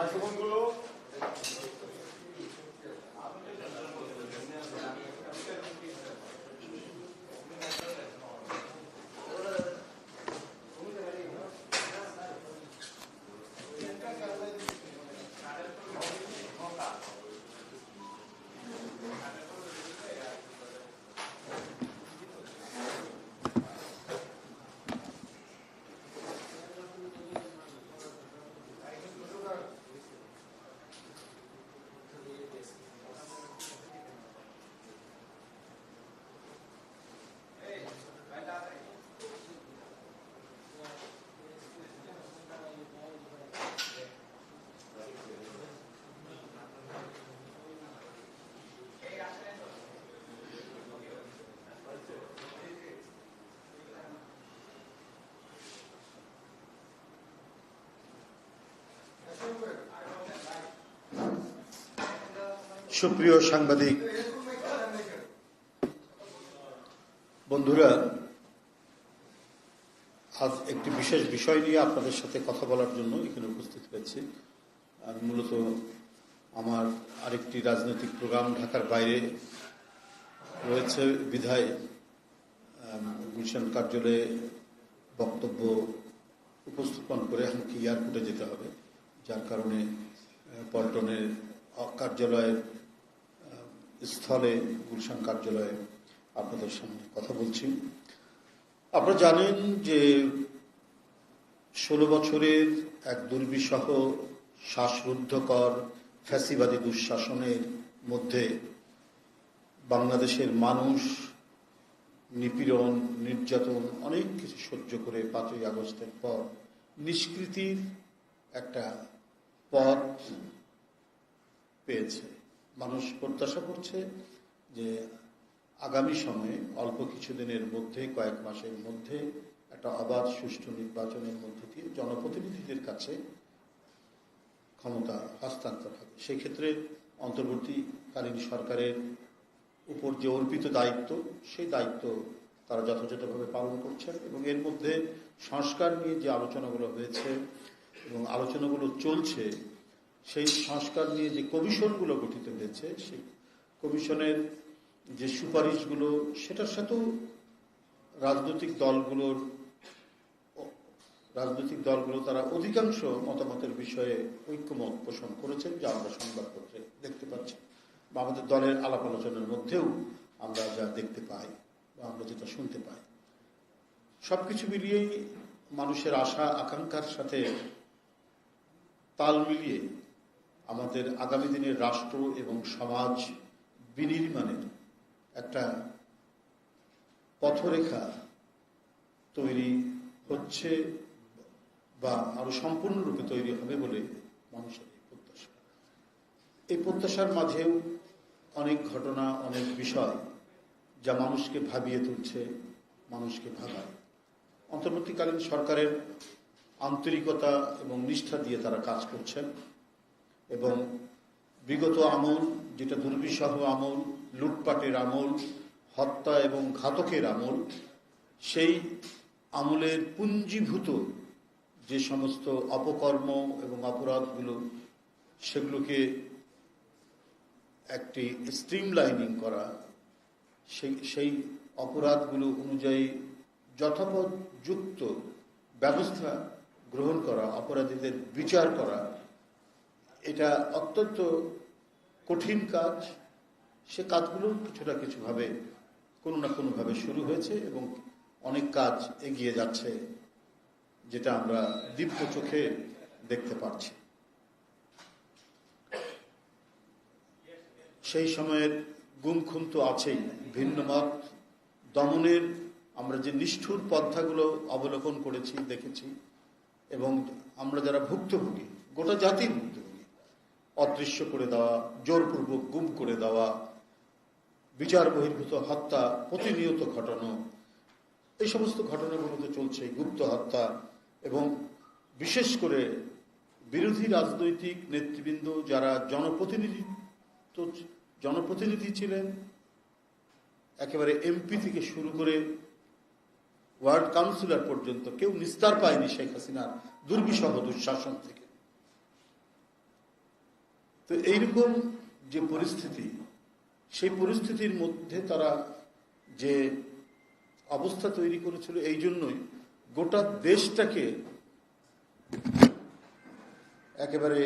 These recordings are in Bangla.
Mas eu vou সুপ্রিয় সাংবাদিক, বন্ধুরা, আজ একটি বিশেষ বিষয় নিয়ে আপনাদের সাথে কথা বলার জন্য এখানে উপস্থিত হয়েছি। আর মূলত আমার আরেকটি রাজনৈতিক প্রোগ্রাম ঢাকার বাইরে রয়েছে। বিধায় গুলশান কার্যালয়ে বক্তব্য উপস্থাপন করে আমাকে এয়ারপোর্টে যেতে হবে। যার কারণে পল্টনের কার্যালয়ের স্থলে গুলশান কার্যালয়ে আপনাদের সামনে কথা বলছি। আপনারা জানেন যে ষোলো বছরের এক দুর্বিষহ, শ্বাসরুদ্ধকর, ফ্যাসিবাদী দুঃশাসনের মধ্যে বাংলাদেশের মানুষ নিপীড়ন, নির্যাতন, অনেক কিছু সহ্য করে পাঁচই আগস্টের পর নিষ্কৃতির একটা পথ পেয়েছে। মানুষ প্রত্যাশা করছে যে আগামী সময়ে অল্প কিছুদিনের মধ্যে, কয়েক মাসের মধ্যে, একটা অবাধ, সুষ্ঠু নির্বাচনের মধ্যে দিয়ে জনপ্রতিনিধিদের কাছে ক্ষমতা হস্তান্তর হবে। সেক্ষেত্রে অন্তর্বর্তীকালীন সরকারের উপর যে অর্পিত দায়িত্ব, সেই দায়িত্ব তারা যথাযথভাবে পালন করছেন এবং এর মধ্যে সংস্কার নিয়ে যে আলোচনাগুলো হয়েছে এবং আলোচনাগুলো চলছে সেই সংস্কার নিয়ে যে কমিশনগুলো গঠিত হয়েছে, সেই কমিশনের যে সুপারিশগুলো, সেটার সাথেও রাজনৈতিক দলগুলোর, রাজনৈতিক দলগুলো তারা অধিকাংশ মতামতের বিষয়ে ঐক্যমত পোষণ করেছেন, যা আমরা সংবাদপত্রে দেখতে পাচ্ছি। বা আমাদের দলের আলাপ আলোচনার মধ্যেও আমরা যা দেখতে পাই বা আমরা যেটা শুনতে পাই। সবকিছু মিলিয়েই মানুষের আশা, আকাঙ্ক্ষার সাথে তাল মিলিয়ে আমাদের আগামী দিনের রাষ্ট্র এবং সমাজ বিনির্মাণের একটা পথরেখা তৈরি হচ্ছে বা আরও সম্পূর্ণরূপে তৈরি হবে বলে মানুষের এই প্রত্যাশা। এই প্রত্যাশার মাঝেও অনেক ঘটনা, অনেক বিষয় যা মানুষকে ভাবিয়ে তুলছে, মানুষকে ভাবায় অন্তর্বর্তীকালীন সরকারের আন্তরিকতা এবং নিষ্ঠা দিয়ে তারা কাজ করছেন। এবং বিগত আমল, যেটা দুর্বিষহ আমল, লুটপাটের আমল, হত্যা এবং ঘাতকের আমল, সেই আমলের পুঞ্জীভূত যে সমস্ত অপকর্ম এবং অপরাধগুলো, সেগুলোকে একটি স্ট্রিমলাইনিং করা, সেই সেই অপরাধগুলো অনুযায়ী যথাযথযুক্ত ব্যবস্থা গ্রহণ করা, অপরাধীদের বিচার করা এটা অত্যন্ত কঠিন কাজ। সে কাজগুলো কিছু না কিছুভাবে কোনো না কোনোভাবে শুরু হয়েছে এবং অনেক কাজ এগিয়ে যাচ্ছে যেটা আমরা দিব্য চোখে দেখতে পাচ্ছি। সেই সময়ের গুম খুন তো আছেই, ভিন্ন মত, দমনের আমরা যে নিষ্ঠুর পন্থাগুলো অবলোকন করেছি, দেখেছি এবং আমরা যারা ভুক্তভোগী, গোটা জাতি ভুক্তভোগী অদৃশ্য করে দেওয়া, জোরপূর্বক গুম করে দেওয়া, বিচার বহির্ভূত হত্যা, প্রতিনিয়ত ঘটানো, এই সমস্ত ঘটনাগুলো তো চলছে গুপ্ত হত্যা এবং বিশেষ করে বিরোধী রাজনৈতিক নেতৃবৃন্দ যারা জনপ্রতিনিধিত্ব, জনপ্রতিনিধি ছিলেন, একেবারে এমপি থেকে শুরু করে ওয়ার্ড কাউন্সিলর পর্যন্ত কেউ নিস্তার পায়নি শেখ হাসিনার দুর্বিষহ দুঃশাসন থেকে। তো এইরকম যে পরিস্থিতি, সেই পরিস্থিতির মধ্যে তারা যে অবস্থা তৈরি করেছিল, এই জন্যই গোটা দেশটাকে একেবারে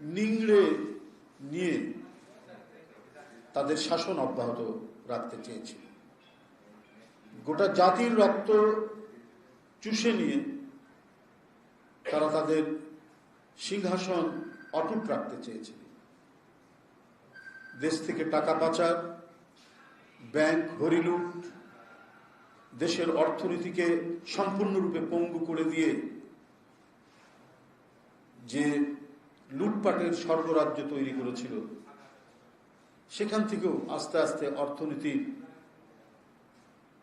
নিংড়ে নিয়ে তাদের শাসন অব্যাহত রাখতে চেয়েছিল। গোটা জাতির রক্ত চুষে নিয়ে তারা তাদের সিংহাসন অটুট রাখতে চেয়েছিল দেশ থেকে টাকা পাচার, ব্যাংক হরিলুট, দেশের অর্থনীতিকে সম্পূর্ণরূপে পঙ্গু করে দিয়ে যে লুটপাটের স্বর্গরাজ্য তৈরি করেছিল, সেখান থেকেও আস্তে আস্তে অর্থনীতির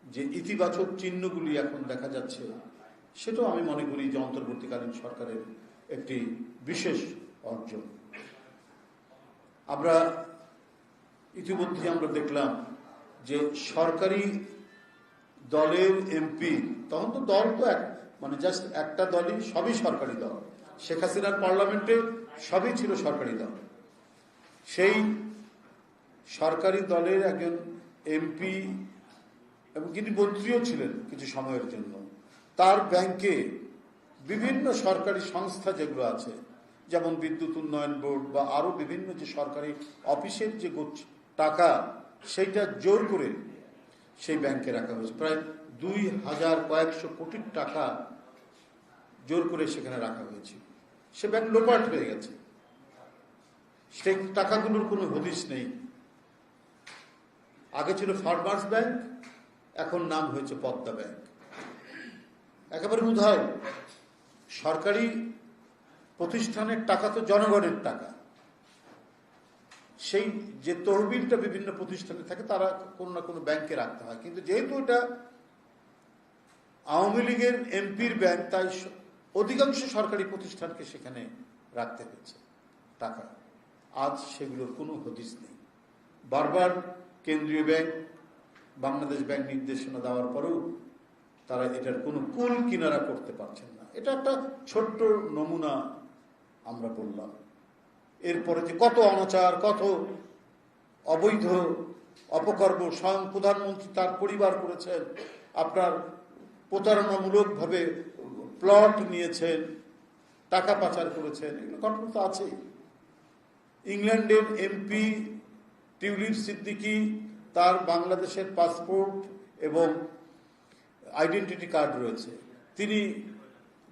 যে ইতিবাচক চিহ্নগুলি এখন দেখা যাচ্ছে, সেটাও আমি মনে করি যে অন্তর্বর্তীকালীন সরকারের একটি বিশেষ অর্জন। আমরা ইতিমধ্যে আমরা দেখলাম যে সরকারি দলের এমপি, তখন তো দল তো এক মানে জাস্ট একটা দলই, সবই সরকারি দল। শেখ হাসিনার পার্লামেন্টে সবই ছিল সরকারি দল। সেই সরকারি দলের একজন এমপি এবং তিনি মন্ত্রীও ছিলেন কিছু সময়ের জন্য, তার ব্যাংকে বিভিন্ন সরকারি সংস্থা যেগুলো আছে যেমন বিদ্যুৎ উন্নয়ন বোর্ড বা আরও বিভিন্ন যে সরকারি অফিসের যে টাকা, সেইটা জোর করে সেই ব্যাংকে রাখা হয়েছে। প্রায় দুই হাজার কয়েকশো কোটি টাকা জোর করে সেখানে রাখা হয়েছে। সে ব্যাংক লোপাট হয়ে গেছে। সেই টাকাগুলোর কোনো হদিস নেই। আগে ছিল ফার্মার্স ব্যাংক, এখন নাম হয়েছে পদ্মা ব্যাংক। একেবারে উদাহরণ সরকারি প্রতিষ্ঠানের টাকা তো জনগণের টাকা। সেই যে তহবিলটা বিভিন্ন প্রতিষ্ঠানে থাকে, তারা কোনো না কোনো ব্যাংকে রাখতে হয়। কিন্তু যেহেতু এটা আওয়ামী লীগের এমপির ব্যাংক, তাই অধিকাংশ সরকারি প্রতিষ্ঠানকে সেখানে রাখতে হয়েছে টাকা। আজ সেগুলোর কোনো হদিস নেই। বারবার কেন্দ্রীয় ব্যাংক, বাংলাদেশ ব্যাংক নির্দেশনা দেওয়ার পরেও তারা এটার কোনো কুল কিনারা করতে পারছেন না। এটা একটা ছোট্ট নমুনা আমরা বললাম। এরপরে যে কত অনাচার, কত অবৈধ, অপকর্ম স্বয়ং প্রধানমন্ত্রী তার পরিবার করেছেন, আপনার প্রতারণামূলকভাবে প্লট নিয়েছেন, টাকা পাচার করেছেন, এগুলো ঘটনা তো আছেই। ইংল্যান্ডের এমপি টিউলিপ সিদ্দিকি তার বাংলাদেশের পাসপোর্ট এবং আইডেন্টিটি কার্ড রয়েছে। তিনি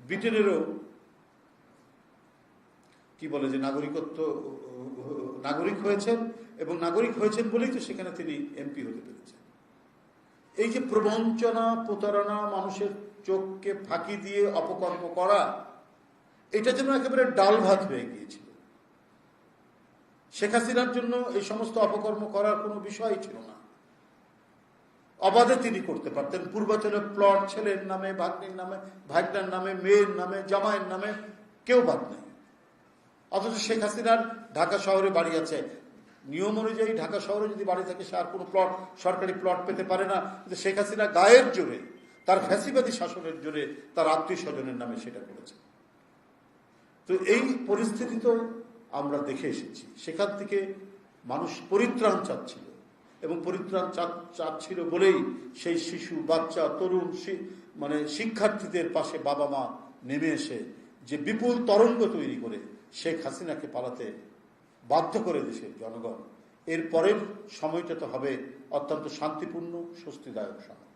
ব্রিটেনেরও কি বলে যে নাগরিকত্ব, নাগরিক হয়েছেন এবং নাগরিক হয়েছেন বলেই তো সেখানে তিনি এমপি হতে পেরেছেন। এই যে প্রবঞ্চনা, প্রতারণা, মানুষের চোখকে ফাঁকি দিয়ে অপকর্ম করা, এটা যেন একেবারে ডাল ভাত হয়ে গিয়েছিল। শেখ হাসিনার জন্য এই সমস্ত অপকর্ম করার কোনো বিষয় ছিল না। অবাধে তিনি করতে পারতেন। পূর্বাচলের প্লট ছেলের নামে, ভাগ্নির নামে, ভাগ্নার নামে, মেয়ের নামে, জামাইয়ের নামে কেউ বাদ নেই। অথচ শেখ হাসিনার ঢাকা শহরে বাড়ি আছে। নিয়ম অনুযায়ী ঢাকা শহরে যদি বাড়ি থাকে, সে আর কোনো প্লট সরকারি প্লট পেতে পারে না। কিন্তু শেখ হাসিনা গায়ের জোরে, তার ফ্যাসিবাদী শাসনের জোরে তার আত্মীয় স্বজনের নামে সেটা করেছে। তো এই পরিস্থিতি তো আমরা দেখে এসেছি। সেখান থেকে মানুষ পরিত্রাণ চাচ্ছিল এবং পরিত্রাণ চাচ্ছিল বলেই সেই শিশু, বাচ্চা, তরুণ মানে শিক্ষার্থীদের পাশে বাবা মা নেমে এসে যে বিপুল তরঙ্গ তৈরি করে শেখ হাসিনাকে পালাতে বাধ্য করে দেশের জনগণ। এর পরের সময়টা তো হবে অত্যন্ত শান্তিপূর্ণ, স্বস্তিদায়ক সময়।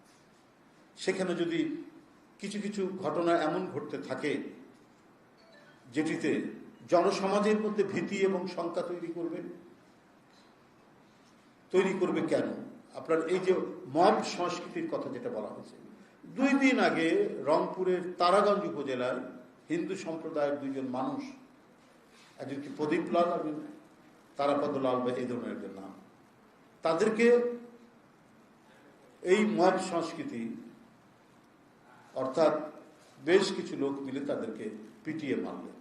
সেখানে যদি কিছু কিছু ঘটনা এমন ঘটতে থাকে, যেটিতে জনসমাজের মধ্যে ভীতি এবং শঙ্কা তৈরি করবে তৈরি করবে কেন? আপনার এই যে মব সংস্কৃতির কথা যেটা বলা হয়েছে, দুই দিন আগে রংপুরের তারাগঞ্জ উপজেলার হিন্দু সম্প্রদায়ের দুইজন মানুষ একজন কি প্রদীপ লাল আর তারাপদ লাল বা এই ধরনের একজন নাম। তাদেরকে এই মব সংস্কৃতি, অর্থাৎ বেশ কিছু লোক মিলে তাদেরকে পিটিয়ে মারলেন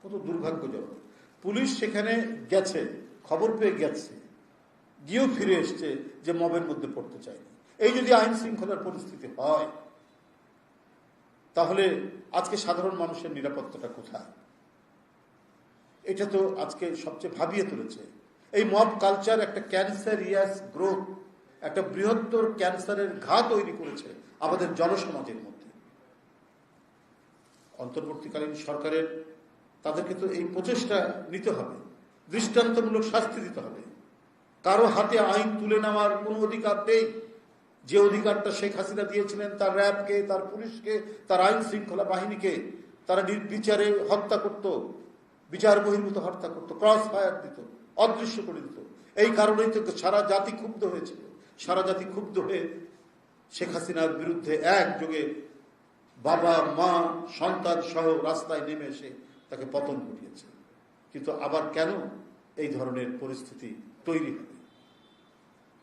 কত দুর্ভাগ্যজনক। পুলিশ সেখানে গেছে, খবর পেয়ে গেছে, গিয়েও ফিরে এসছে যে মবের মধ্যে পড়তে চায়নি। এই যদি আইন শৃঙ্খলার পরিস্থিতি হয়, তাহলে আজকে সাধারণ মানুষের নিরাপত্তাটা কোথায়? এটা তো আজকে সবচেয়ে ভাবিয়ে তুলেছে। এই মব কালচার একটা ক্যান্সার ইয়াস গ্রোথ, একটা বৃহত্তর ক্যান্সারের ঘা তৈরি করেছে আমাদের জনসমাজের মধ্যে। অন্তর্বর্তীকালীন সরকারের তাদেরকে তো এই প্রচেষ্টা নিতে হবে, দৃষ্টান্তমূলক শাস্তি দিতে হবে। কারও হাতে আইন তুলে নেওয়ার কোনো অধিকার নেই। যে অধিকারটা শেখ হাসিনা দিয়েছিলেন, তার র্যাবকে, তার পুলিশকে, তার আইন শৃঙ্খলা বাহিনীকে, তারা নির্বিচারে হত্যা করত। বিচার বহির্ভূত হত্যা করত ক্রস ফায়ার দিত, অদৃশ্য করে দিত। এই কারণেই তো সারা জাতি ক্ষুব্ধ হয়েছিল। সারা জাতি ক্ষুব্ধ হয়ে শেখ হাসিনার বিরুদ্ধে একযোগে বাবা, মা, সন্তান সহ রাস্তায় নেমে এসে তাকে পতন ঘটিয়েছে। কিন্তু আবার কেন এই ধরনের পরিস্থিতি তৈরি হবে?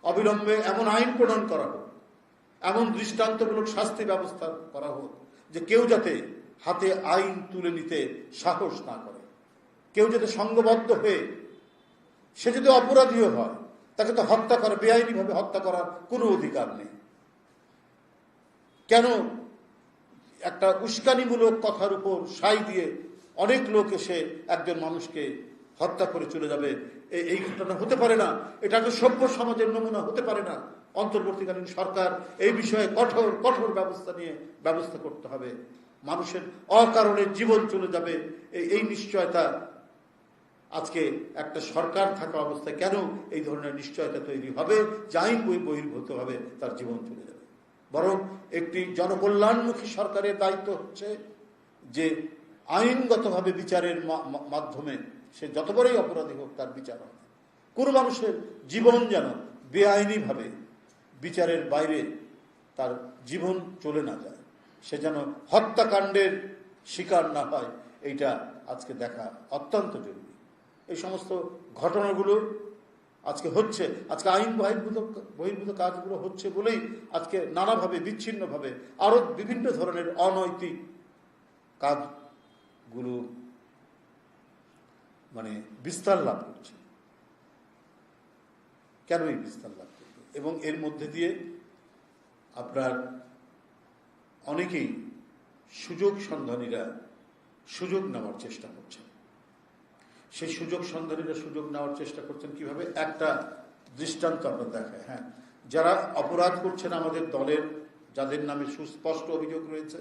অবিলম্বে এমন আইন প্রণয়ন করা হোক, এমন দৃষ্টান্তমূলক শাস্তি ব্যবস্থা করা হোক যে কেউ যাতে হাতে আইন তুলে নিতে সাহস না করে। কেউ যদি সঙ্গবদ্ধ হয়ে সে যদি অপরাধীও হয়, তাকে তো হত্যা করে, বেআইনিভাবে হত্যা করার কোনো অধিকার নেই। কেন একটা উস্কানিমূলক কথার উপর সাই দিয়ে অনেক লোক এসে একজন মানুষকে হত্যা করে চলে যাবে? এই ঘটনা হতে পারে না। এটা একটা সভ্য সমাজের নমুনা, হতে পারে না। অন্তর্বর্তীকালীন সরকার এই বিষয়ে কঠোর কঠোর ব্যবস্থা নিয়ে ব্যবস্থা করতে হবে। মানুষের অকারণে জীবন চলে যাবে। এই নিশ্চয়তা আজকে একটা সরকার থাকা অবস্থায় কেন এই ধরনের নিশ্চয়তা তৈরি হবে? যে আইন বই বহির্ভূত হবে, তার জীবন চলে যাবে। বরং একটি জনকল্যাণমুখী সরকারের দায়িত্ব হচ্ছে যে আইনগতভাবে বিচারের মাধ্যমে সে যত বড়ই অপরাধী হোক, তার বিচার হবে। কোনো মানুষের জীবন যেন বেআইনিভাবে বিচারের বাইরে তার জীবন চলে না যায়, সে যেন হত্যাকাণ্ডের শিকার না হয়, এইটা আজকে দেখা অত্যন্ত জরুরি। এই সমস্ত ঘটনাগুলো আজকে হচ্ছে, আজকে আইন বহির্ভূত বহির্ভূত কাজগুলো হচ্ছে বলেই আজকে নানাভাবে, বিচ্ছিন্নভাবে আরও বিভিন্ন ধরনের অনৈতিক কাজগুলো মানে বিস্তার লাভ করছে। কেন এই বিস্তার লাভ করবে? এবং এর মধ্যে দিয়ে আপনার অনেকেই সুযোগ সন্ধানীরা সুযোগ নেওয়ার চেষ্টা করছেন। সেই সুযোগ সন্ধানীরা সুযোগ নেওয়ার চেষ্টা করছেন কীভাবে? একটা দৃষ্টান্ত আপনার দেখায় হ্যাঁ। যারা অপরাধ করছেন আমাদের দলের, যাদের নামে সুস্পষ্ট অভিযোগ রয়েছে,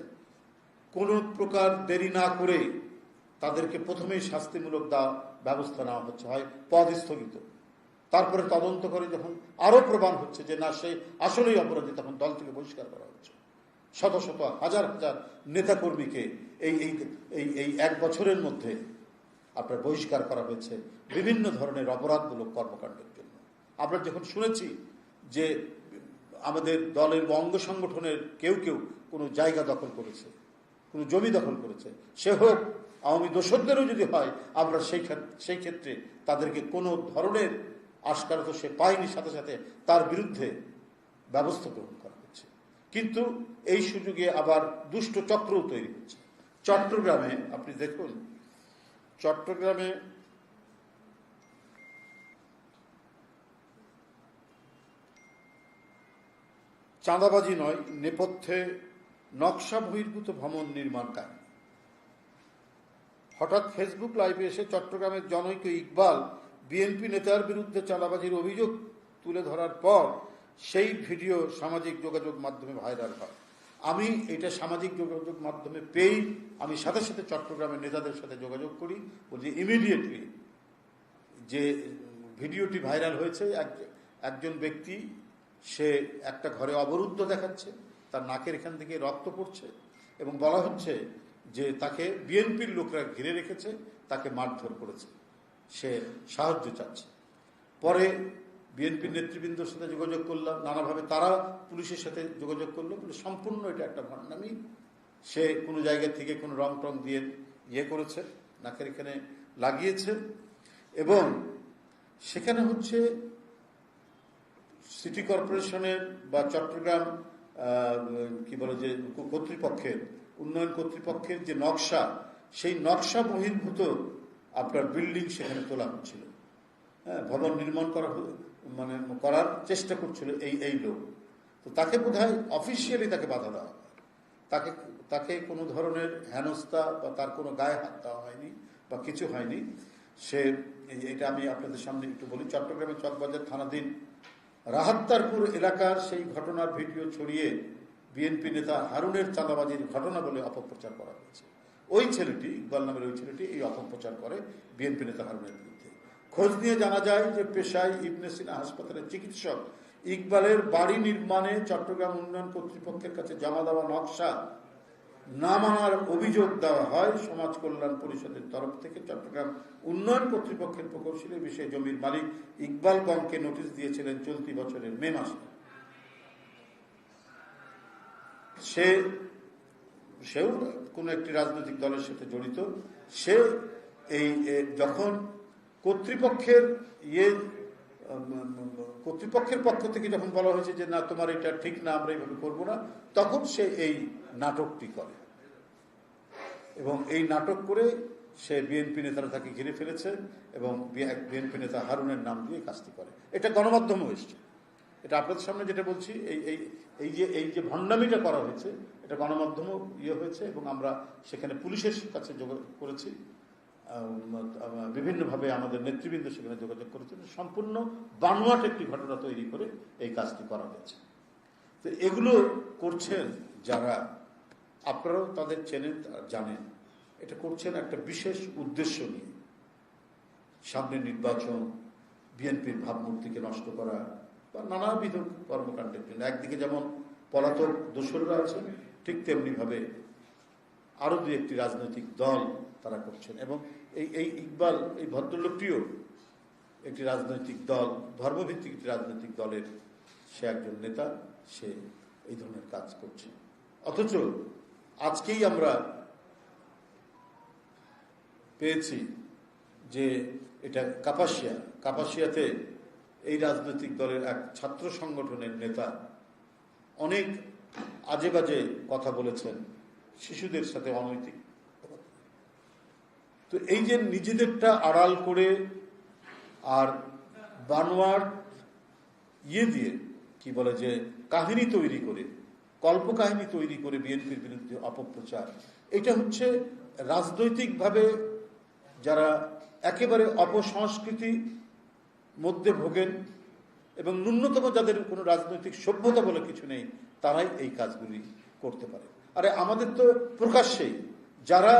কোনো প্রকার দেরি না করে তাদেরকে প্রথমেই শাস্তিমূলক দা ব্যবস্থা নেওয়া হচ্ছে, হয় পদ স্থগিত। তারপরে তদন্ত করে যখন আরও প্রমাণ হচ্ছে যে না, সে আসলেই অপরাধী, তখন দল থেকে বহিষ্কার করা হচ্ছে। শত শত হাজার হাজার নেতাকর্মীকে এই এই এই এক বছরের মধ্যে আপনার বহিষ্কার করা হয়েছে বিভিন্ন ধরনের অপরাধমূলক কর্মকাণ্ডের জন্য। আমরা যখন শুনেছি যে আমাদের দলের অঙ্গ সংগঠনের কেউ কেউ কোনো জায়গা দখল করেছে, কোনো জমি দখল করেছে, সে হোক, আওয়ামী দোষরদেরও যদি হয়, আমরা সেই সেই ক্ষেত্রে তাদেরকে কোনো ধরনের আস্কার তো সে পায়নি, সাথে সাথে তার বিরুদ্ধে ব্যবস্থা গ্রহণ করা হচ্ছে। কিন্তু এই সুযোগে আবার দুষ্ট চক্রও তৈরি হচ্ছে। চট্টগ্রামে আপনি দেখুন চট্টগ্রামে চাঁদাবাজি নয়, নেপথ্যে নকশা বহির্ভূত ভ্রমণ নির্মাণ কাহিনী হঠাৎ ফেসবুক লাইভে এসে চট্টগ্রামের জনৈক ইকবাল বিএনপি নেতার বিরুদ্ধে চাঁদাবাজির অভিযোগ তুলে ধরার পর সেই ভিডিও সামাজিক যোগাযোগ মাধ্যমে ভাইরাল হয়। আমি এটা সামাজিক যোগাযোগ মাধ্যমে পেয়েই আমি সাথে সাথে চট্টগ্রামের নেতাদের সাথে যোগাযোগ করি। বলছি ইমিডিয়েটলি যে ভিডিওটি ভাইরাল হয়েছে, এক- একজন ব্যক্তি, সে একটা ঘরে অবরুদ্ধ দেখাচ্ছে, তার নাকের এখান থেকে রক্ত পড়ছে এবং বলা হচ্ছে যে তাকে বিএনপির লোকরা ঘিরে রেখেছে, তাকে মারধর করেছে। সে সাহায্য চাচ্ছে। পরে বিএনপির নেতৃবৃন্দর সাথে যোগাযোগ করলাম, নানাভাবে তারা পুলিশের সাথে যোগাযোগ করল, কিন্তু সম্পূর্ণ এটা একটা ভণ্ডামি সে কোনো জায়গা থেকে কোনো রং টং দিয়ে ইয়ে করেছে, নাকের এখানে লাগিয়েছে। এবং সেখানে হচ্ছে সিটি কর্পোরেশনের বা চট্টগ্রাম কি বলে যে, কর্তৃপক্ষের, উন্নয়ন কর্তৃপক্ষের যে নকশা, সেই নকশা বহির্ভূত আপনার বিল্ডিং সেখানে তোলা হচ্ছিল। হ্যাঁ ভবন নির্মাণ করা মানে করার চেষ্টা করছিল এই এই লোক। তো তাকে বোধ হয় অফিসিয়ালি তাকে বাধা দেওয়া তাকে তাকে কোনো ধরনের হেনস্থা বা তার কোনো গায়ে হাত দেওয়া হয়নি বা কিছু হয়নি। সে এটা আমি আপনাদের সামনে একটু বলি, চট্টগ্রামের চকবাজার থানাধীন রাহাত্তারপুর এলাকার সেই ঘটনার ভিডিও ছড়িয়ে বিএনপি নেতা হারুনের চাঁদাবাজির ঘটনা বলে অপপ্রচার করা হয়েছে। ওই ছেলেটি, ইকবাল নামের ওই ছেলেটি এই অপপ্রচার করে বিএনপি নেতা হারুনের খোঁজ নিয়ে জানা যায় যে পেশায় ইবনে সিনা হাসপাতালের চিকিৎসক ইকবালের বাড়ি নির্মাণে চট্টগ্রাম উন্নয়ন কর্তৃপক্ষের কাছে জমা দেওয়া নকশা না মানার অভিযোগ দেওয়া হয়। সমাজ কল্যাণ পরিষদের তরফ থেকে চট্টগ্রাম উন্নয়ন কর্তৃপক্ষের প্রকৌশলী বিষয়ে জমির মালিক ইকবাল গমকে নোটিশ দিয়েছিলেন চলতি বছরের মে মাসে। সে, সেও কোনো একটি রাজনৈতিক দলের সাথে জড়িত। সে এই যখন কর্তৃপক্ষের ইয়ে কর্তৃপক্ষের পক্ষ থেকে যখন বলা হয়েছে যে, না, তোমার এটা ঠিক না, আমরা এইভাবে করব না, তখন সে এই নাটকটি করে। এবং এই নাটক করে সে বিএনপি নেতারা তাকে ঘিরে ফেলেছে এবং বিএনপি নেতা হারুনের নাম দিয়ে কাজটি করে। এটা গণমাধ্যমে এসছে। এটা আপনাদের সামনে যেটা বলছি, এই এই এই যে এই যে ভণ্ডামিটা করা হয়েছে, এটা গণমাধ্যমও ইয়ে হয়েছে এবং আমরা সেখানে পুলিশের কাছে যোগাযোগ করেছি। বিভিন্নভাবে আমাদের নেতৃবৃন্দ সেখানে যোগাযোগ করেছেন। সম্পূর্ণ বানোয়াট একটি ঘটনা তৈরি করে এই কাজটি করা হয়েছে। তো এগুলো করছেন যারা, আপনারাও তাদের চেনেন, জানেন, এটা করছেন একটা বিশেষ উদ্দেশ্য নিয়ে। সামনে নির্বাচন, বিএনপির ভাবমূর্তিকে নষ্ট করা বা নানাবিধ কর্মকাণ্ডের জন্য। একদিকে যেমন পলাতক দোসররা আছে ঠিক তেমনিভাবে আরও দু একটি রাজনৈতিক দল তারা করছেন। এবং এই এই ইকবাল, এই ভদ্রলোকটিও একটি রাজনৈতিক দল, ধর্মভিত্তিক একটি রাজনৈতিক দলের সে একজন নেতা, সে এই ধরনের কাজ করছে। অথচ আজকেই আমরা পেয়েছি যে এটা কাপাসিয়া। কাপাসিয়াতে এই রাজনৈতিক দলের এক ছাত্র সংগঠনের নেতা অনেক আজে বাজে কথা বলেছেন, শিশুদের সাথে অনৈতিক তো এই যে নিজেদেরটা আড়াল করে আর বানোয়ার ইয়ে দিয়ে, কি বলে যে, কাহিনী তৈরি করে, কল্প কাহিনী তৈরি করে বিএনপির বিরুদ্ধে অপপ্রচার, এটা হচ্ছে রাজনৈতিকভাবে যারা একেবারে অপসংস্কৃতি মধ্যে ভোগেন এবং ন্যূনতম যাদের কোনো রাজনৈতিক সভ্যতা বলে কিছু নেই, তারাই এই কাজগুলি করতে পারে। আরে আমাদের তো প্রকাশ্যেই যারা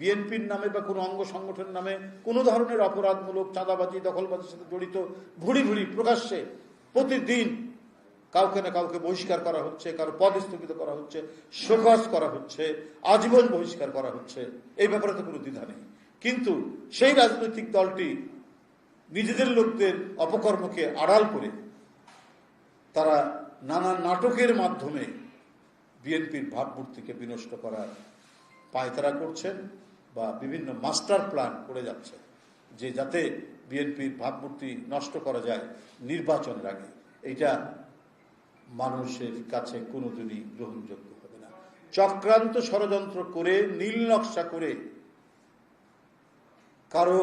বিএনপির নামে বা কোনো অঙ্গ সংগঠনের নামে কোনো ধরনের অপরাধমূলক চাঁদাবাজি, দখলবাজির সাথে জড়িত ভুড়ি ভুড়ি প্রকাশ্যে প্রতিদিন কাউকে না কাউকে বহিষ্কার করা হচ্ছে, কারও পদ স্থগিত করা হচ্ছে, শোকজ করা হচ্ছে, আজীবন বহিষ্কার করা হচ্ছে, এই ব্যাপারে তো কোনো দ্বিধা নেই। কিন্তু সেই রাজনৈতিক দলটি নিজেদের লোকদের অপকর্মকে আড়াল করে তারা নানা নাটকের মাধ্যমে বিএনপির ভাবমূর্তিকে বিনষ্ট করার পায়তারা করছেন। বা বিভিন্ন মাস্টার প্ল্যান করে যাচ্ছে যে যাতে বিএনপির ভাবমূর্তি নষ্ট করা যায় নির্বাচনের আগে। এইটা মানুষের কাছে কোনোদিনই গ্রহণযোগ্য হবে না। চক্রান্ত ষড়যন্ত্র করে, নীল নকশা করে কারও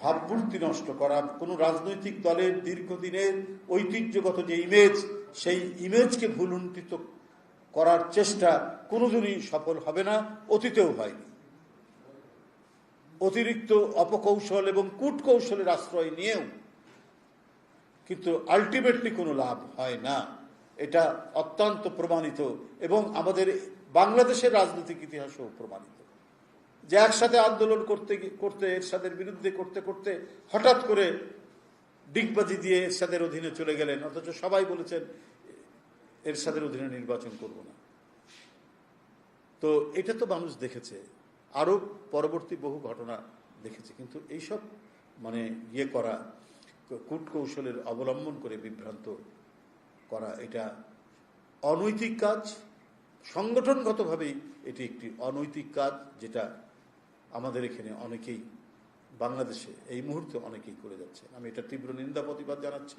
ভাবমূর্তি নষ্ট করা, কোনো রাজনৈতিক দলের দীর্ঘদিনের ঐতিহ্যগত যে ইমেজ সেই ইমেজকে ভুলুণ্ঠিত করার চেষ্টা কোনোদিনই সফল হবে না, অতীতেও হয়নি। অতিরিক্ত অপকৌশল এবং কূটকৌশলের আশ্রয় নিয়েও কিন্তু আলটিমেটলি কোনো লাভ হয় না। এটা অত্যন্ত প্রমাণিত এবং আমাদের বাংলাদেশের রাজনৈতিক ইতিহাসও প্রমাণিত। যে একসাথে আন্দোলন করতে করতে, এরশাদের বিরুদ্ধে করতে করতে হঠাৎ করে ডিগবাজি দিয়ে এরশাদের অধীনে চলে গেলেন, অথচ সবাই বলেছেন, এরশাদের অধীনে নির্বাচন করব না। তো এটা তো মানুষ দেখেছে। আরও পরবর্তী বহু ঘটনা দেখেছি। কিন্তু এইসব মানে ইয়ে করা কূট কৌশলের অবলম্বন করে বিভ্রান্ত করা, এটা অনৈতিক কাজ। সংগঠনগতভাবেই এটি একটি অনৈতিক কাজ যেটা আমাদের এখানে অনেকেই, বাংলাদেশে এই মুহূর্তে অনেকেই করে যাচ্ছে আমি এটা তীব্র নিন্দা প্রতিবাদ জানাচ্ছি।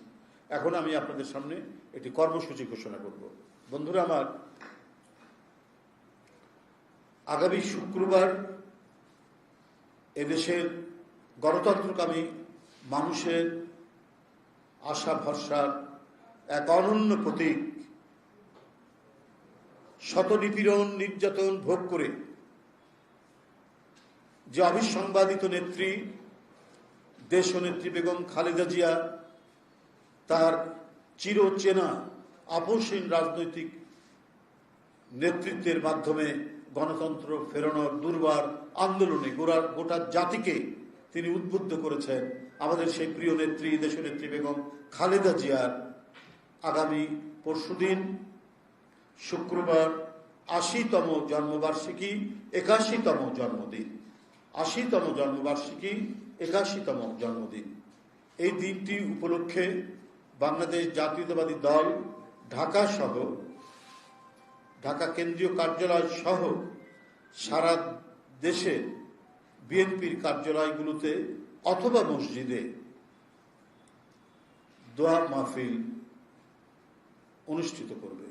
এখন আমি আপনাদের সামনে একটি কর্মসূচি ঘোষণা করব। বন্ধুরা, আমার আগামী শুক্রবার এদেশের গণতন্ত্রকামী মানুষের আশা, ভরসার এক অনন্য প্রতীক। শত নিপীড়ন নির্যাতন ভোগ করে যে অবিসংবাদিত নেত্রী দেশ নেত্রী বেগম খালেদা জিয়া, তার চিরচেনা আপোষহীন রাজনৈতিক নেতৃত্বের মাধ্যমে গণতন্ত্র ফেরানোর দুর্বার আন্দোলনে গোড়া গোটা জাতিকে তিনি উদ্বুদ্ধ করেছেন। আমাদের সেই প্রিয় নেত্রী দেশনেত্রী বেগম খালেদা জিয়ার আগামী পরশুদিন শুক্রবার আশিতম জন্মবার্ষিকী, একাশিতম জন্মদিন। আশিতম জন্মবার্ষিকী, একাশিতম জন্মদিন। এই দিনটি উপলক্ষে বাংলাদেশ জাতীয়তাবাদী দল ঢাকা সহ ঢাকা কেন্দ্রীয় কার্যালয় সহ সারা দেশে বিএনপির কার্যালয়গুলোতে অথবা মসজিদে দোয়া মাহফিল অনুষ্ঠিত করবে।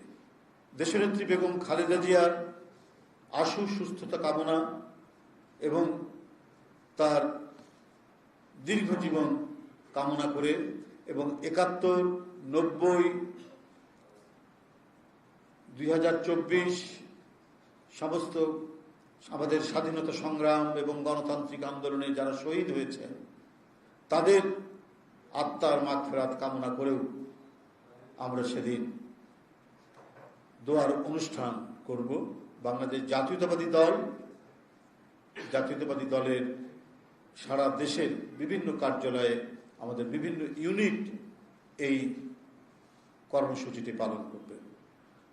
দেশনেত্রী বেগম খালেদা জিয়ার আশু সুস্থতা কামনা এবং তার দীর্ঘ জীবন কামনা করে এবং একাত্তর, নব্বই দুই হাজার চব্বিশ সমস্ত আমাদের স্বাধীনতা সংগ্রাম এবং গণতান্ত্রিক আন্দোলনে যারা শহীদ হয়েছে তাদের আত্মার মাগফেরাত কামনা করেও আমরা সেদিন দোয়ার অনুষ্ঠান করব। বাংলাদেশ জাতীয়তাবাদী দল, জাতীয়তাবাদী দলের সারা দেশের বিভিন্ন কার্যালয়ে আমাদের বিভিন্ন ইউনিট এই কর্মসূচিটি পালন করবে।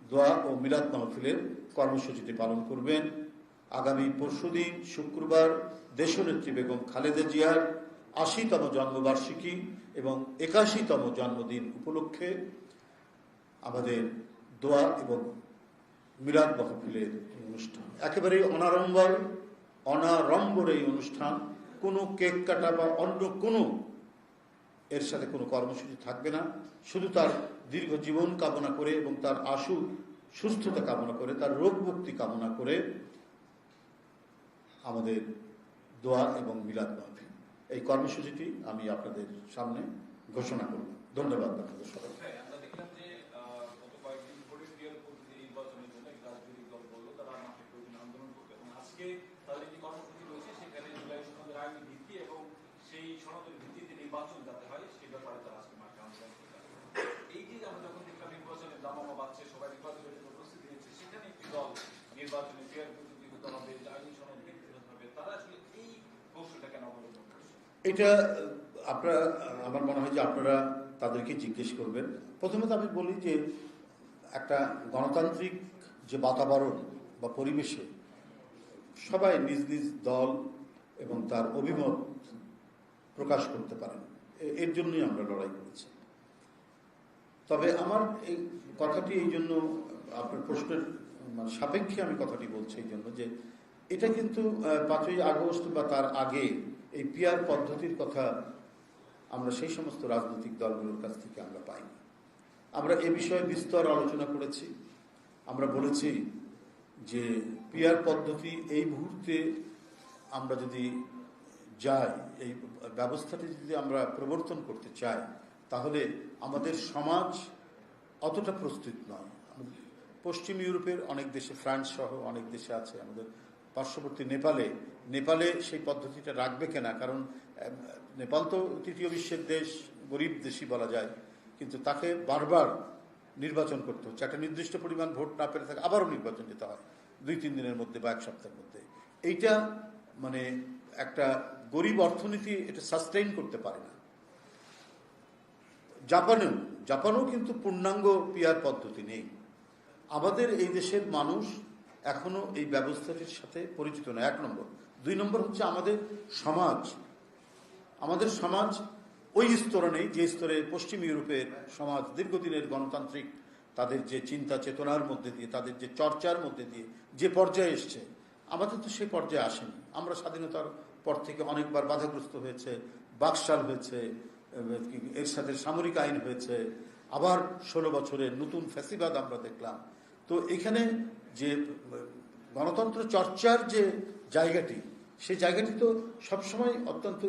দোয়া ও মিলাদ মাহফিলের কর্মসূচিটি পালন করবেন। আগামী পরশুদিন শুক্রবার দেশনেত্রী বেগম খালেদা জিয়ার আশিতম জন্মবার্ষিকী এবং একাশিতম জন্মদিন উপলক্ষে আমাদের দোয়া এবং মিলাদ মাহফিলের অনুষ্ঠান। একেবারেই অনারম্বর অনারম্বর এই অনুষ্ঠান। কোনো কেক কাটা বা অন্য কোনো এর সাথে কোনো কর্মসূচি থাকবে না। শুধু তার দীর্ঘ জীবন কামনা করে এবং তার আশু সুস্থতা কামনা করে তার রোগ মুক্তি কামনা করে আমাদের দোয়া এবং মিলাদ মাহফিল। এই কর্মসূচিটি আমি আপনাদের সামনে ঘোষণা করব। ধন্যবাদ আপনাদের সবাই হ্যাঁ, সেই ভিত্তিতে নির্বাচন যাতে হয় সে ব্যাপারে তারা আজকে মাঠে আন্দোলন করবে এই যে আমরা যখন দেখলাম নির্বাচনের দামামা বাড়ছে সবাই নির্বাচনের জন্য প্রস্তুতি নিচ্ছে সেখানে একটি দল নির্বাচনে হবে সনদ হবে তারা আসলে এই কৌশলটা কেন অবলম্বন এটা, আপনারা, আমার মনে হয় যে আপনারা তাদেরকে জিজ্ঞেস করবেন। প্রথমত আমি বলি যে একটা গণতান্ত্রিক যে বাতাবরণ বা পরিবেশে সবাই নিজ নিজ দল এবং তার অভিমত প্রকাশ করতে পারেন। এর জন্যই আমরা লড়াই করেছি। তবে আমার এই কথাটি এই জন্য আপনার প্রশ্নের সাপেক্ষে আমি কথাটি বলছি এই জন্য যে এটা কিন্তু পাঁচই আগস্ট বা তার আগে এই পিয়ার পদ্ধতির কথা আমরা সেই সমস্ত রাজনৈতিক দলগুলোর কাছ থেকে আমরা পাইনি। আমরা এ বিষয়ে বিস্তর আলোচনা করেছি। আমরা বলেছি যে পিয়ার পদ্ধতি এই মুহূর্তে আমরা যদি যাই, এই ব্যবস্থাটি যদি আমরা প্রবর্তন করতে চাই, তাহলে আমাদের সমাজ অতটা প্রস্তুত নয়। পশ্চিম ইউরোপের অনেক দেশে, ফ্রান্স সহ অনেক দেশে আছে, আমাদের পার্শ্ববর্তী নেপালে। নেপালে সেই পদ্ধতিটা রাখবে কেনা? কারণ নেপাল তো তৃতীয় বিশ্বের দেশ, গরিব দেশই বলা যায়। কিন্তু তাকে বারবার নির্বাচন করতে হচ্ছে। একটা নির্দিষ্ট পরিমাণ ভোট না পেরে থাকে আবারও নির্বাচন যেতে হয়, দুই, তিন দিনের মধ্যে বা এক সপ্তাহের মধ্যে। এইটা মানে একটা গরিব অর্থনীতি এটা সাস্টেইন করতে পারে না। জাপানেও জাপানেও কিন্তু পূর্ণাঙ্গ পিয়ার পদ্ধতি নেই। আমাদের এই দেশের মানুষ এখনও এই ব্যবস্থাটির সাথে পরিচিত না এক নম্বর। দুই নম্বর হচ্ছে আমাদের সমাজ। আমাদের সমাজ ওই স্তরে নেই যে স্তরে পশ্চিম ইউরোপের সমাজ দীর্ঘদিনের গণতান্ত্রিক, তাদের যে চিন্তা চেতনার মধ্যে দিয়ে, তাদের যে চর্চার মধ্যে দিয়ে যে পর্যায়ে এসছে, আমাদের তো সেই পর্যায়ে আসেনি। আমরা স্বাধীনতার পর থেকে অনেকবার বাধাগ্রস্ত হয়েছে, বাকশাল হয়েছে, এর সাথে সামরিক আইন হয়েছে। আবার ষোলো বছরের নতুন ফ্যাসিবাদ আমরা দেখলাম। তো এখানে যে গণতন্ত্র চর্চার যে জায়গাটি, সেই জায়গাটি তো সবসময় অত্যন্ত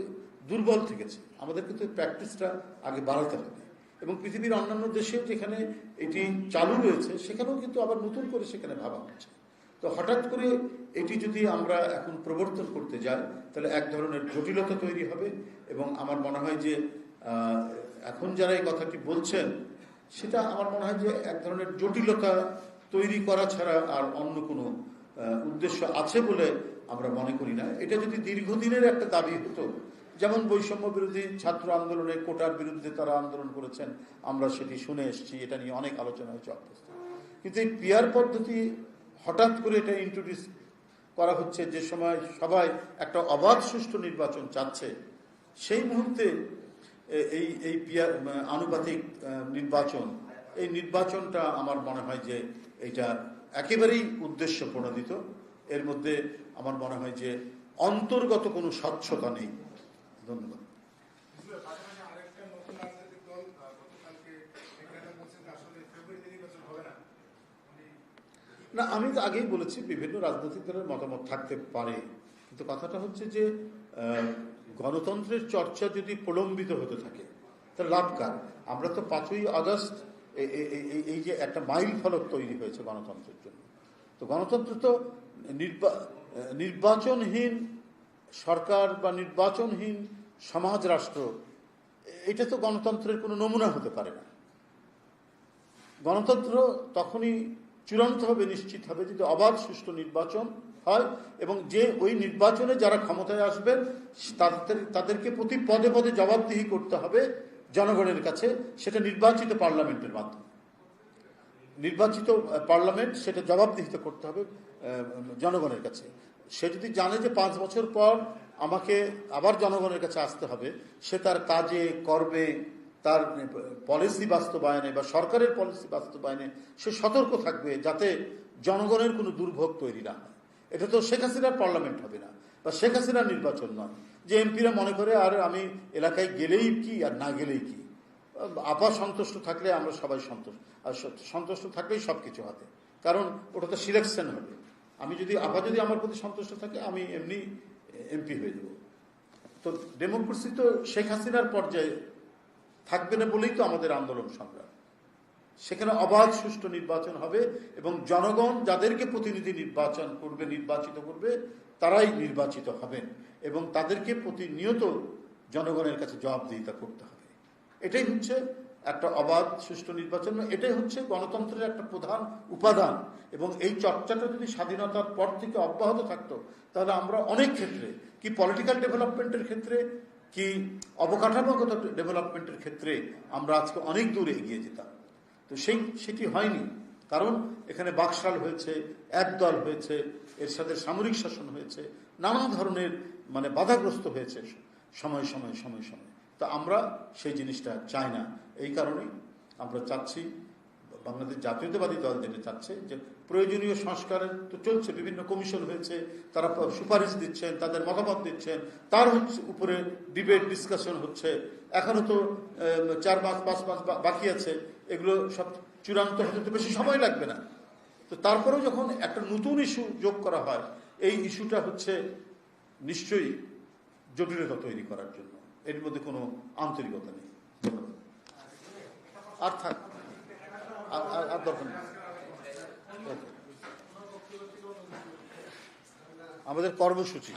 দুর্বল থেকেছে। আমাদের কিন্তু প্র্যাকটিসটা আগে বাড়াতে হবে। এবং পৃথিবীর অন্যান্য দেশেও যেখানে এটি চালু রয়েছে, সেখানেও কিন্তু আবার নতুন করে সেখানে ভাবা হচ্ছে। তো হঠাৎ করে এটি যদি আমরা এখন প্রবর্তন করতে যাই, তাহলে এক ধরনের জটিলতা তৈরি হবে এবং আমার মনে হয় যে এখন যারা এই কথাটি বলছেন, সেটা আমার মনে হয় যে এক ধরনের জটিলতা তৈরি করা ছাড়া আর অন্য কোনো উদ্দেশ্য আছে বলে আমরা মনে করি না। এটা যদি দীর্ঘদিনের একটা দাবি হতো, যেমন বৈষম্য বিরোধী ছাত্র আন্দোলনে কোটার বিরুদ্ধে তারা আন্দোলন করেছেন, আমরা সেটি শুনে এসেছি, এটা নিয়ে অনেক আলোচনা হয়েছে অভ্যস্ত কিন্তু এই পিয়ার পদ্ধতি হঠাৎ করে এটা ইন্ট্রোডিউস করা হচ্ছে, যে সময় সবাই একটা অবাধ সুষ্ঠু নির্বাচন চাচ্ছে, সেই মুহূর্তে এই এই পিয়ার আনুপাতিক নির্বাচন এই নির্বাচনটা আমার মনে হয় যে এটা একেবারেই উদ্দেশ্য প্রণোদিত। এর মধ্যে আমার মনে হয় যে অন্তর্গত কোনো স্বচ্ছতা নেই। ধন্যবাদ। না, আমি তো আগেই বলেছি, বিভিন্ন রাজনৈতিক দলের মতামত থাকতে পারে। কিন্তু কথাটা হচ্ছে যে গণতন্ত্রের চর্চা যদি প্রলম্বিত হতে থাকে, তাহলে লাভ কার? আমরা তো পাঁচই আগস্ট এই- যে একটা মাইল ফলক তৈরি হয়েছে গণতন্ত্রের জন্য। তো গণতন্ত্র তো নির্বা- নির্বাচনহীন সরকার বা নির্বাচনহীন সমাজ রাষ্ট্র, এটা তো গণতন্ত্রের কোনো নমুনা হতে পারে না। গণতন্ত্র তখনই চূড়ান্ত হবে, নিশ্চিত হবে যদি অবাধ সুষ্ঠু নির্বাচন হয় এবং যে ওই নির্বাচনে যারা ক্ষমতায় আসবেন, তাদের, তাদেরকে প্রতি পদে পদে জবাবদিহি করতে হবে জনগণের কাছে সেটা নির্বাচিত পার্লামেন্টের মাধ্যমে। নির্বাচিত পার্লামেন্ট সেটা জবাবদিহিত করতে হবে জনগণের কাছে। সে যদি জানে যে পাঁচ বছর পর আমাকে আবার জনগণের কাছে আসতে হবে, সে তার কাজে, কর্মে, তার পলিসি বাস্তবায়নে বা সরকারের পলিসি বাস্তবায়নে সে সতর্ক থাকবে যাতে জনগণের কোনো দুর্ভোগ তৈরি না হয়। এটা তো শেখ হাসিনার পার্লামেন্ট হবে না বা শেখ হাসিনার নির্বাচন নয়। যে এমপিরা মনে করে, আর আমি এলাকায় গেলেই কি আর না গেলেই কি? আপা সন্তুষ্ট থাকলে আমরা সবাই সন্তুষ্ট, আর সন্তুষ্ট থাকলেই সব কিছু হাতে। কারণ ওটা তো সিলেকশন হবে। আমি যদি, আপা যদি আমার প্রতি সন্তুষ্ট থাকে, আমি এমনি এমপি হয়ে যাব। তো ডেমোক্রেসি তো শেখ হাসিনার পর্যায়ে থাকবে না বলেই তো আমাদের আন্দোলন সংগ্রাম। সেখানে অবাধ সুষ্ঠু নির্বাচন হবে এবং জনগণ যাদেরকে প্রতিনিধি নির্বাচন করবে, নির্বাচিত করবে তারাই নির্বাচিত হবেন এবং তাদেরকে প্রতিনিয়ত জনগণের কাছে জবাবদিহিতা করতে হবে। এটাই হচ্ছে একটা অবাধ সুষ্ঠু নির্বাচন। এটাই হচ্ছে গণতন্ত্রের একটা প্রধান উপাদান। এবং এই চর্চাটা যদি স্বাধীনতার পর থেকে অব্যাহত থাকতো, তাহলে আমরা অনেক ক্ষেত্রে কি পলিটিক্যাল ডেভেলপমেন্টের ক্ষেত্রে, কি অবকাঠামোগত ডেভেলপমেন্টের ক্ষেত্রে আমরা আজকে অনেক দূরে এগিয়ে যেতাম। তো সেই, সেটি হয়নি। কারণ এখানে বাকশাল হয়েছে, একদল হয়েছে এর সাথে সামরিক শাসন হয়েছে, নানা ধরনের মানে বাধাগ্রস্ত হয়েছে। সময় সময় সময় সময়। তো আমরা সেই জিনিসটা চাই না। এই কারণেই আমরা চাচ্ছি, বাংলাদেশ জাতীয়তাবাদী দল যেটা চাচ্ছে, যে প্রয়োজনীয় সংস্কারের তো চলছে, বিভিন্ন কমিশন হয়েছে, তারা সুপারিশ দিচ্ছেন, তাদের মতামত দিচ্ছেন, তার হচ্ছে উপরে ডিবেট, ডিসকাশন হচ্ছে। এখনও তো চার মাস, পাঁচ মাস বাকি আছে। এগুলো সব চূড়ান্ত হতে তো বেশি সময় লাগবে না। তো তারপরেও যখন একটা নতুন ইস্যু যোগ করা হয়, এই ইস্যুটা হচ্ছে নিশ্চয়ই জটিলতা তৈরি করার জন্য। এর মধ্যে কোনো আন্তরিকতা নেই। আর থাক। আর দরকার নেই। আমাদের কর্মসূচি।